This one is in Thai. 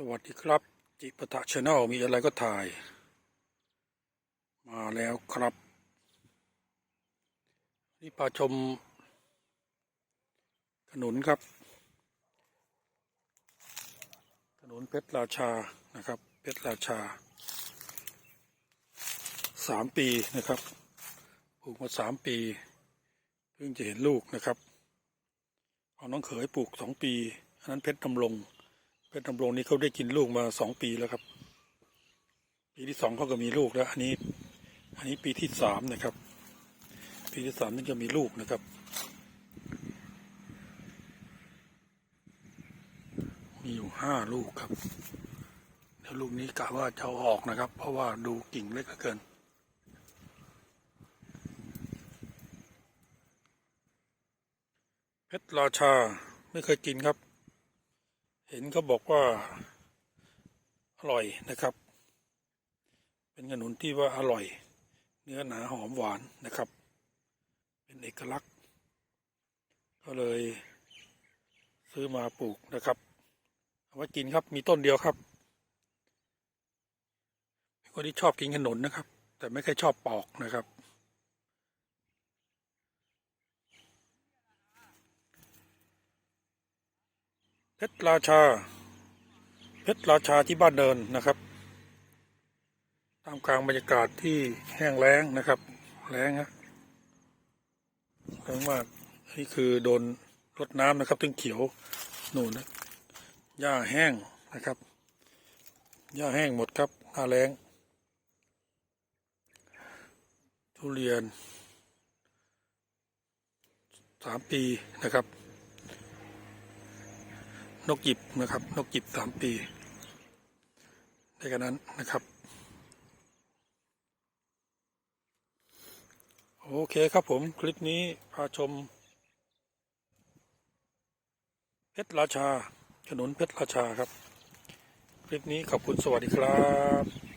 สวัสดีครับ จิปะทะชาแนลมีอะไรก็ถ่าย มาแล้วครับ นี่ปาชมขนุนครับขนุนเพชรราชานะครับ เพชรราชาสามปีนะครับปลูกมาสามปี เพิ่งจะเห็นลูกนะครับ เอาน้องเขยปลูกสองปี อันนั้นเพชรดำรง เพชรดำรงนี่เขาได้กินลูกมาสองปีแล้วครับ ปีที่สองเขาก็มีลูกแล้ว อันนี้ อันนี้ปีที่สามนะครับ ปีที่สามนี่จะมีลูกนะครับมีอยู่ห้าลูกครับเดี๋ยวลูกนี้กะว่าจะเอาออกนะครับ เพราะว่าดูกิ่งเล็กเหลือเกินเพชรราชาไม่เคยกินครับ เห็นเขาบอกว่าอร่อยนะครับ เป็นขนุนที่ว่าอร่อย เนื้อหนาหอมหวานนะครับ เป็นเอกลักษณ์ ก็เลยซื้อมาปลูกนะครับเอาไว้กินครับมีต้นเดียวครับเป็นคนที่ชอบกินขนุนนะครับ แต่ไม่เคยชอบปอกนะครับ เพชรราชา เพชรราชาที่บ้านเดินนะครับตามกลางบรรยากาศที่แห้งแล้งนะครับ แล้งฮะแล้งมากนี่คือโดนรดน้ำนะครับถึงเขียวหนูนนะหญ้าแห้งนะครับหญ้าแห้งหมดครับหน้าแล้ง ทุเรียนสามปีนะครับ นกหยิบนะครับ นกหยิบสามปีในกันนั้นนะครับ โอเคครับผมคลิปนี้พาชม เพชรราชาถนนเพชรราชาครับ คลิปนี้ขอบคุณสวัสดีครับ